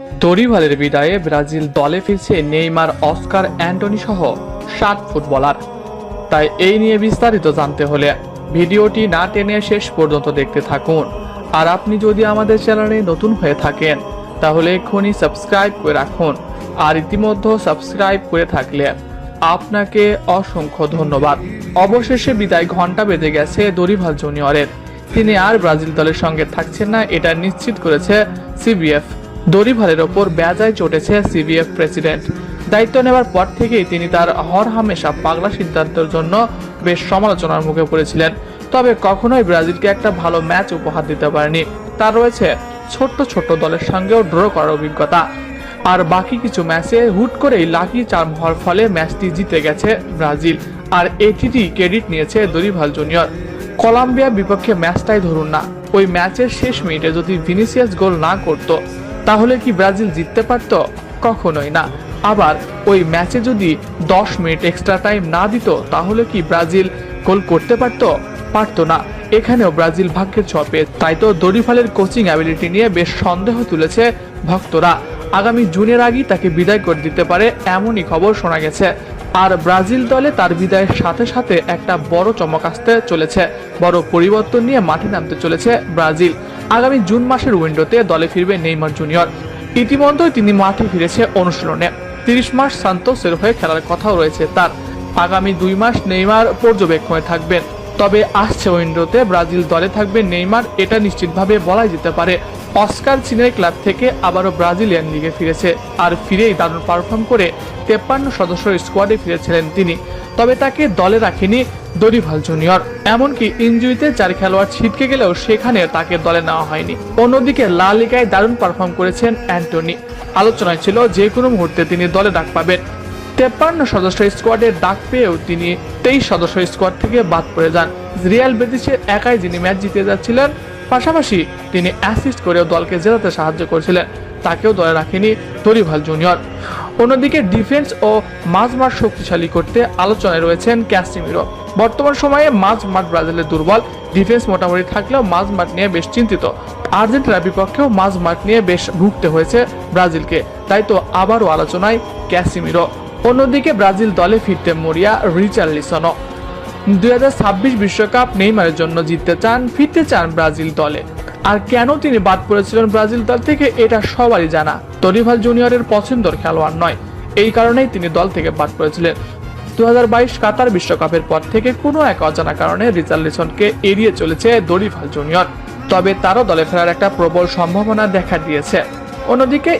দরিভালের বিদায়ে Brazil দলে ফিরছে Neymar, Oscar, Antony সহ সাত ফুটবলার। তাই এই নিয়ে বিস্তারিত জানতে হলে ভিডিওটি না টেনে শেষ পর্যন্ত দেখতে থাকুন। আর আপনি যদি আমাদের চ্যানেলে নতুন হয়ে থাকেন, তাহলে এক্ষুনি সাবস্ক্রাইব করে রাখুন। আর ইতিমধ্যে সাবস্ক্রাইব করে থাকলে আপনাকে অসংখ্য ধন্যবাদ। অবশেষে বিদায় ঘণ্টা বেজে গেছে দরিভাল জুনিয়রের। তিনি আর ব্রাজিল দলের সঙ্গে থাকছেন না, এটা নিশ্চিত করেছে সিবিএফ। দরিভালের ওপর বেজায় চটেছে সিবিএফ প্রেসিডেন্ট। দায়িত্ব নেওয়ার পর থেকেই তিনি তার হর হামেশা পাগলা সিদ্ধান্তের জন্য বেশ সমালোচনার মুখে পড়েছিলেন। তবে কখনোই ব্রাজিলকে একটা ভালো ম্যাচ উপহার দিতে পারেনি। তার রয়েছে ছোট্ট ছোট্ট দলের সঙ্গেও ড্র করার অভিজ্ঞতা। আর বাকি কিছু ম্যাচে হুট করেই লাকি চার্ম হওয়ার ফলে ম্যাচটি জিতে গেছে ব্রাজিল। আর এটিটি ক্রেডিট নিয়েছে দরিভাল জুনিয়র। কলম্বিয়া বিপক্ষে ম্যাচটাই ধরুন না। ওই ম্যাচের শেষ মিনিটে যদি ভিনিসিয়াস গোল না করতো তাহলে কি ব্রাজিল জিততে পারতো? কখনোই না। আবার ওই ম্যাচে যদি দশ মিনিট এক্সট্রা টাইম না দিত, তাহলে কি ব্রাজিল গোল করতে পারতো? পারতো না। এখানেও ব্রাজিল ভাগ্যের ছপে তাই তো দরিফালের কোচিং অ্যাবিলিটি নিয়ে বেশ সন্দেহ তুলেছে ভক্তরা। আগামী জুনের আগেই তাকে বিদায় করে দিতে পারে এমনই খবর শোনা গেছে। আর ব্রাজিল দলে তার বিদায়ের সাথে সাথে একটা বড় চমক আসতে চলেছে। বড় পরিবর্তন নিয়ে মাঠে নামতে চলেছে ব্রাজিল। আগামী জুন মাসের উইন্ডোতে দলে ফিরবে নেইমার জুনিয়র। ইতিমধ্যেই তিনি মাঠে ফিরেছে অনুশীলনে। তিরিশ মাস সান্তোসের হয়ে খেলার কথাও রয়েছে তার। আগামী দুই মাস নেইমার পর্যবেক্ষণে থাকবেন। তবে আসছে উইন্ডোতে ব্রাজিল দলে থাকবে নেইমার, এটা নিশ্চিতভাবে বলাই যেতে পারে। অস্কার চীনের ক্লাব থেকে আবারও ব্রাজিলিয়ান লিগে ফিরেছে, আর ফিরেই দারুণ পারফর্ম করে তেপ্পান্ন সদস্য স্কোয়াডে ফিরেছিলেন তিনি। তবে তাকে দলে রাখেনি দরিভাল জুনিয়র এমনকি ইঞ্জুরিতে চার খেলোয়াড় ছিটকে গেলেও সেখানে তাকে দলে নেওয়া হয়নি। অন্যদিকে লা লিগায় দারুণ পারফর্ম করেছেন অ্যান্টনি। আলোচনায় ছিল যে কোনো মুহূর্তে তিনি দলে ডাক পাবেন। তেপ্পান্ন সদস্য স্কোয়াডের ডাক পেয়েও তিনি তেইশ সদস্য স্কোয়াড থেকে বাদ পড়ে যান। রিয়াল বেতিসের একাই যিনি ম্যাচ জিতে যাচ্ছিলেন পাশাপাশি তিনি অ্যাসিস্ট করেও দলকে জেতাতে সাহায্য করেছিলেন। তাকেও দলে রাখেনি তরিভাল জুনিয়র অন্যদিকে ডিফেন্স ও মাঝমাঠ শক্তিশালী করতে আলোচনায় রয়েছেন ক্যাসিমিরো। বর্তমান সময়ে মাঝ মাঠ ব্রাজিলের দুর্বল। ডিফেন্স মোটামুটি থাকলেও মাঝ মাঠ নিয়ে বেশ চিন্তিত। আর্জেন্টিনার বিপক্ষেও মাঝ মাঠ নিয়ে বেশ ভুগতে হয়েছে ব্রাজিলকে। তাই তো আবারও আলোচনায় ক্যাসিমিরো। অন্যদিকে ব্রাজিল দলে ফিরতে মরিয়া রিচার্লিসনও। দুই বিশ্বকাপ নেইমারের জন্য জিততে চান, ফিরতে চান ব্রাজিল দলে। আর কেন তিনি বাদ পড়েছিলেন ব্রাজিল দল থেকে, এটা সবারই জানা। তরিভাল জুনিয়রের পছন্দর খেলোয়াড় নয়। এই কারণেই তিনি দল থেকে বাদ পড়েছিলেন। দু হাজার বাইশ কাতার বিশ্বকাপের পর থেকে কোনো এক অজানা কারণে রিচার্লিসনকে এড়িয়ে চলেছে দরিভাল জুনিয়র। তবে তারও দলে ফেরার একটা প্রবল সম্ভাবনা দেখা দিয়েছে। অন্যদিকে